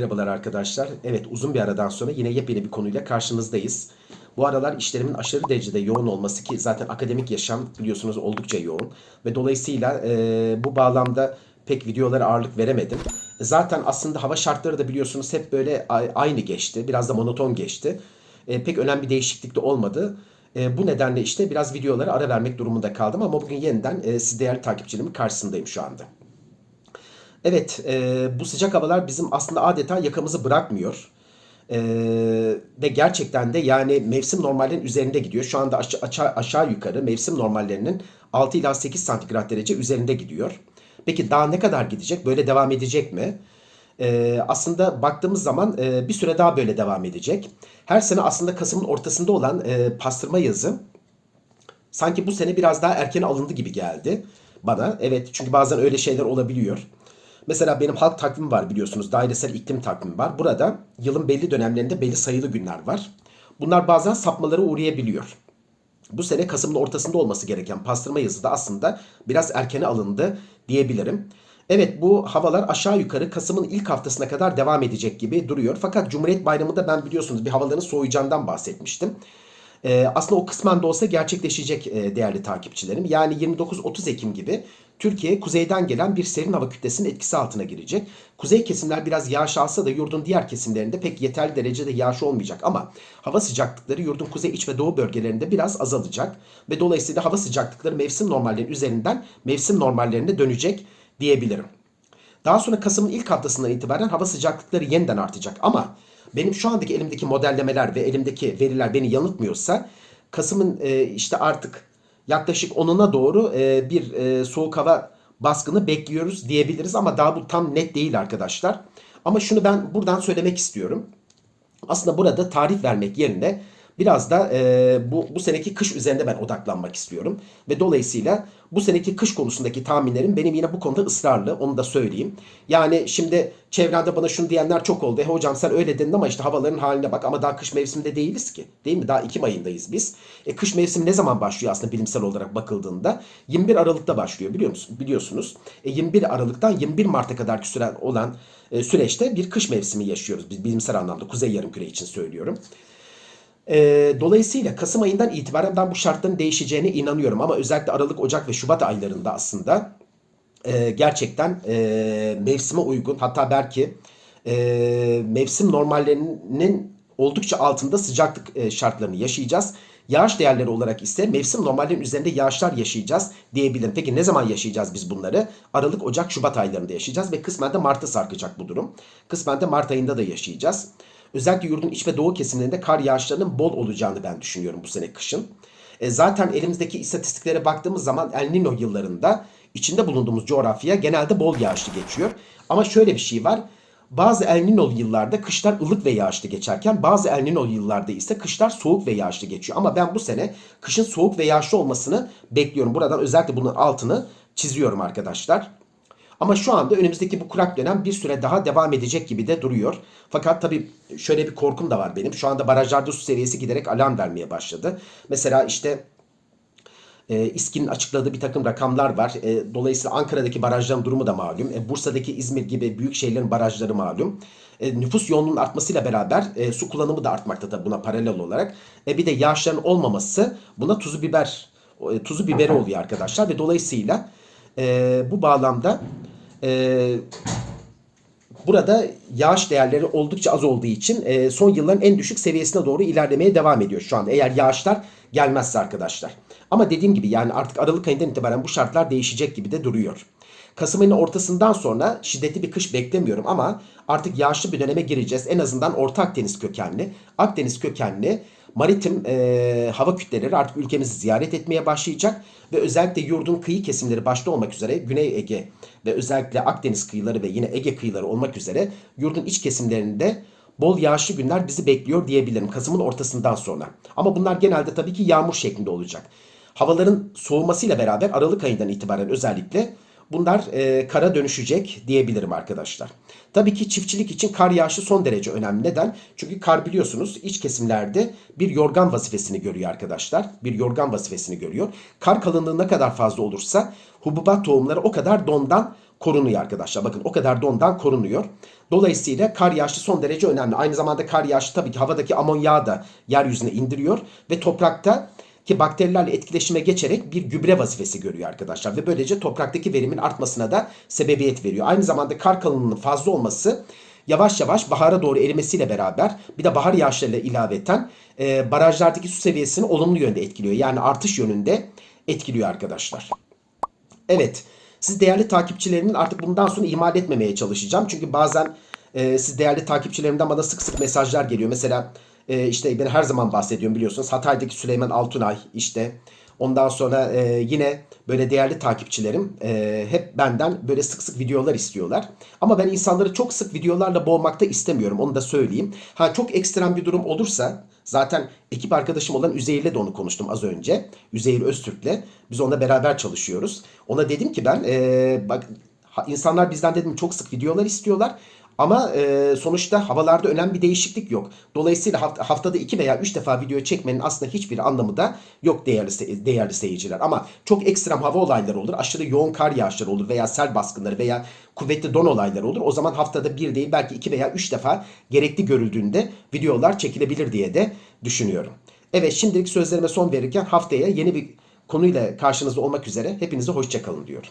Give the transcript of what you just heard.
Merhabalar arkadaşlar. Evet uzun bir aradan sonra yine yepyeni bir konuyla karşınızdayız. Bu aralar işlerimin aşırı derecede yoğun olması ki zaten akademik yaşam biliyorsunuz oldukça yoğun. Ve dolayısıyla e, bu bağlamda pek videolara ağırlık veremedim. Zaten aslında hava şartları da biliyorsunuz hep böyle aynı geçti. Biraz da monoton geçti. E, pek önemli bir değişiklik de olmadı. E, bu nedenle işte biraz videolara ara vermek durumunda kaldım. Ama bugün yeniden e, siz değerli takipçilerimin karşısındayım şu anda. Evet, e, bu sıcak havalar bizim aslında adeta yakamızı bırakmıyor. E, ve gerçekten de yani mevsim normallerinin üzerinde gidiyor. Şu anda aşa- aşağı, aşağı yukarı mevsim normallerinin 6 ila 8 santigrat derece üzerinde gidiyor. Peki daha ne kadar gidecek? Böyle devam edecek mi? E, aslında baktığımız zaman e, bir süre daha böyle devam edecek. Her sene aslında Kasım'ın ortasında olan e, pastırma yazı sanki bu sene biraz daha erken alındı gibi geldi bana. Evet çünkü bazen öyle şeyler olabiliyor. Mesela benim halk takvimi var biliyorsunuz. Dairesel iklim takvimi var. Burada yılın belli dönemlerinde belli sayılı günler var. Bunlar bazen sapmalara uğrayabiliyor. Bu sene Kasım'ın ortasında olması gereken pastırma yazı da aslında biraz erkene alındı diyebilirim. Evet bu havalar aşağı yukarı Kasım'ın ilk haftasına kadar devam edecek gibi duruyor. Fakat Cumhuriyet Bayramı'nda ben biliyorsunuz bir havaların soğuyacağından bahsetmiştim. Ee, aslında o kısmen de olsa gerçekleşecek e, değerli takipçilerim. Yani 29-30 Ekim gibi Türkiye kuzeyden gelen bir serin hava kütlesinin etkisi altına girecek. Kuzey kesimler biraz yağış alsa da yurdun diğer kesimlerinde pek yeterli derecede yağış olmayacak ama hava sıcaklıkları yurdun kuzey iç ve doğu bölgelerinde biraz azalacak ve dolayısıyla hava sıcaklıkları mevsim normallerinin üzerinden mevsim normallerine dönecek diyebilirim. Daha sonra Kasım'ın ilk haftasından itibaren hava sıcaklıkları yeniden artacak ama benim şu andaki elimdeki modellemeler ve elimdeki veriler beni yanıltmıyorsa Kasım'ın e, işte artık yaklaşık 10'una doğru e, bir e, soğuk hava baskını bekliyoruz diyebiliriz ama daha bu tam net değil arkadaşlar. Ama şunu ben buradan söylemek istiyorum. Aslında burada tarif vermek yerine biraz da e, bu, bu seneki kış üzerinde ben odaklanmak istiyorum. Ve dolayısıyla bu seneki kış konusundaki tahminlerim benim yine bu konuda ısrarlı. Onu da söyleyeyim. Yani şimdi çevrende bana şunu diyenler çok oldu. E hocam sen öyle dedin ama işte havaların haline bak ama daha kış mevsiminde değiliz ki. Değil mi? Daha Ekim ayındayız biz. E kış mevsimi ne zaman başlıyor aslında bilimsel olarak bakıldığında? 21 Aralık'ta başlıyor biliyor musun? Biliyorsunuz. E 21 Aralık'tan 21 Mart'a kadar süren olan e, süreçte bir kış mevsimi yaşıyoruz biz bilimsel anlamda. Kuzey yarımküre için söylüyorum. Ee, dolayısıyla Kasım ayından itibaren ben bu şartların değişeceğine inanıyorum. Ama özellikle Aralık, Ocak ve Şubat aylarında aslında e, gerçekten e, mevsime uygun hatta belki e, mevsim normallerinin oldukça altında sıcaklık e, şartlarını yaşayacağız. Yağış değerleri olarak ise mevsim normallerinin üzerinde yağışlar yaşayacağız diyebilirim. Peki ne zaman yaşayacağız biz bunları? Aralık, Ocak, Şubat aylarında yaşayacağız ve kısmen de Mart'a sarkacak bu durum. Kısmen de Mart ayında da yaşayacağız. Özellikle yurdun iç ve doğu kesimlerinde kar yağışlarının bol olacağını ben düşünüyorum bu sene kışın. E, zaten elimizdeki istatistiklere baktığımız zaman El Nino yıllarında içinde bulunduğumuz coğrafya genelde bol yağışlı geçiyor. Ama şöyle bir şey var. Bazı El Nino yıllarda kışlar ılık ve yağışlı geçerken bazı El Nino yıllarda ise kışlar soğuk ve yağışlı geçiyor. Ama ben bu sene kışın soğuk ve yağışlı olmasını bekliyorum. Buradan özellikle bunun altını çiziyorum arkadaşlar. Ama şu anda önümüzdeki bu kurak dönem bir süre daha devam edecek gibi de duruyor. Fakat tabii şöyle bir korkum da var benim. Şu anda barajlarda su seviyesi giderek alarm vermeye başladı. Mesela işte e, İSKİ'nin açıkladığı bir takım rakamlar var. E, dolayısıyla Ankara'daki barajların durumu da malum. E, Bursa'daki İzmir gibi büyük şehirlerin barajları malum. E, nüfus yoğunluğunun artmasıyla beraber e, su kullanımı da artmakta da buna paralel olarak. E, bir de yağışların olmaması buna tuzu biber e, tuzu biberi oluyor arkadaşlar ve dolayısıyla e, bu bağlamda e, Burada yağış değerleri oldukça az olduğu için e, son yılların en düşük seviyesine doğru ilerlemeye devam ediyor şu anda. Eğer yağışlar gelmezse arkadaşlar. Ama dediğim gibi yani artık Aralık ayından itibaren bu şartlar değişecek gibi de duruyor. Kasım ayının ortasından sonra şiddetli bir kış beklemiyorum ama artık yağışlı bir döneme gireceğiz. En azından Orta Akdeniz kökenli, Akdeniz kökenli maritim e, hava kütleleri artık ülkemizi ziyaret etmeye başlayacak ve özellikle yurdun kıyı kesimleri başta olmak üzere Güney Ege ve özellikle Akdeniz kıyıları ve yine Ege kıyıları olmak üzere yurdun iç kesimlerinde bol yağışlı günler bizi bekliyor diyebilirim Kasım'ın ortasından sonra. Ama bunlar genelde tabii ki yağmur şeklinde olacak. Havaların soğumasıyla beraber Aralık ayından itibaren özellikle bunlar e, kara dönüşecek diyebilirim arkadaşlar. Tabii ki çiftçilik için kar yağışı son derece önemli. Neden? Çünkü kar biliyorsunuz iç kesimlerde bir yorgan vazifesini görüyor arkadaşlar. Bir yorgan vazifesini görüyor. Kar kalınlığı ne kadar fazla olursa hububat tohumları o kadar dondan korunuyor arkadaşlar. Bakın o kadar dondan korunuyor. Dolayısıyla kar yağışı son derece önemli. Aynı zamanda kar yağışı tabii ki havadaki amonyağı da yeryüzüne indiriyor ve toprakta ki bakterilerle etkileşime geçerek bir gübre vazifesi görüyor arkadaşlar ve böylece topraktaki verimin artmasına da sebebiyet veriyor. Aynı zamanda kar kalınlığının fazla olması yavaş yavaş bahara doğru erimesiyle beraber bir de bahar yağışlarıyla ilaveten e, barajlardaki su seviyesini olumlu yönde etkiliyor. Yani artış yönünde etkiliyor arkadaşlar. Evet. Siz değerli takipçilerimin artık bundan sonra ihmal etmemeye çalışacağım. Çünkü bazen e, siz değerli takipçilerimden bana sık sık mesajlar geliyor. Mesela e, işte ben her zaman bahsediyorum biliyorsunuz. Hatay'daki Süleyman Altunay işte ondan sonra e, yine böyle değerli takipçilerim e, hep benden böyle sık sık videolar istiyorlar. Ama ben insanları çok sık videolarla boğmakta istemiyorum. Onu da söyleyeyim. Ha çok ekstrem bir durum olursa zaten ekip arkadaşım olan Üzeyir'le de onu konuştum az önce. Üzeyir Öztürk'le. Biz onunla beraber çalışıyoruz. Ona dedim ki ben e, bak insanlar bizden dedim çok sık videolar istiyorlar. Ama e, sonuçta havalarda önemli bir değişiklik yok. Dolayısıyla haft- haftada iki veya üç defa video çekmenin aslında hiçbir anlamı da yok değerli se- değerli seyirciler. Ama çok ekstrem hava olayları olur, aşırı yoğun kar yağışları olur veya sel baskınları veya kuvvetli don olayları olur. O zaman haftada bir değil belki iki veya üç defa gerekli görüldüğünde videolar çekilebilir diye de düşünüyorum. Evet şimdilik sözlerime son verirken haftaya yeni bir konuyla karşınızda olmak üzere hepinize hoşçakalın diyorum.